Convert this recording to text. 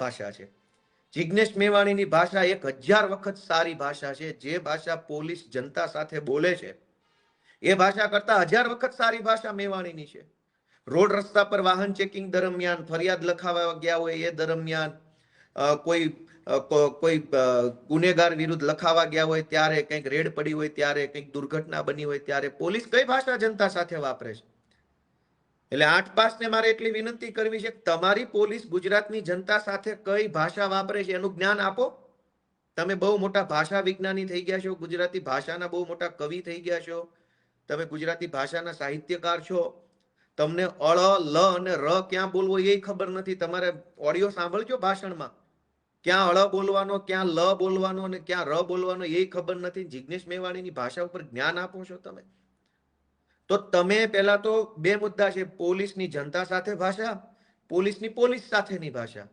ભાષા છે. જિજ્ઞેશ મેવાણીની ભાષા એક હજાર વખત સારી ભાષા છે. જે ભાષા પોલીસ જનતા સાથે બોલે છે, એ ભાષા કરતા હજાર વખત સારી ભાષા મેવાણીની છે. રોડ રસ્તા પર વાહન ચેકિંગ દરમિયાન, ફરિયાદ લખાવા ગયા હોય એ દરમિયાન કોઈ કોઈ ગુનેગાર વિરુદ્ધ લખાવા ગયા હોય ત્યારે કંઈક રેડ પડી હોય, ત્યારે કંઈક દુર્ઘટના બની હોય ત્યારે પોલીસ કઈ ભાષા જનતા સાથે વાપરે છે? એટલે આઠ પાસને મારે એટલી વિનંતી કરવી છે તમારી પોલીસ ગુજરાતની જનતા સાથે કઈ ભાષા વાપરે છે એનું જ્ઞાન આપો. તમે બહુ મોટા ભાષા વિજ્ઞાની થઈ ગયા છો, ગુજરાતી ભાષાના બહુ મોટા કવિ થઈ ગયા છો, તમે ગુજરાતી ભાષાના સાહિત્યકાર છો, તમને અળ, લ અને ર ક્યાં બોલવો એ ખબર નથી, તમારે ઓડિયો સાંભળજો ભાષણમાં. ક્યાં અળ બોલવાનો, ક્યાં લ બોલવાનો અને ક્યાં ર બોલવાનો એ ખબર નથી જિજ્ઞેશ મેવાણીની ભાષા ઉપર જ્ઞાન આપો છો તમે. તો તમે પહેલા તો બે મુદ્દા છે, પોલીસની જનતા સાથે ભાષા, પોલીસની પોલીસ સાથેની ભાષા.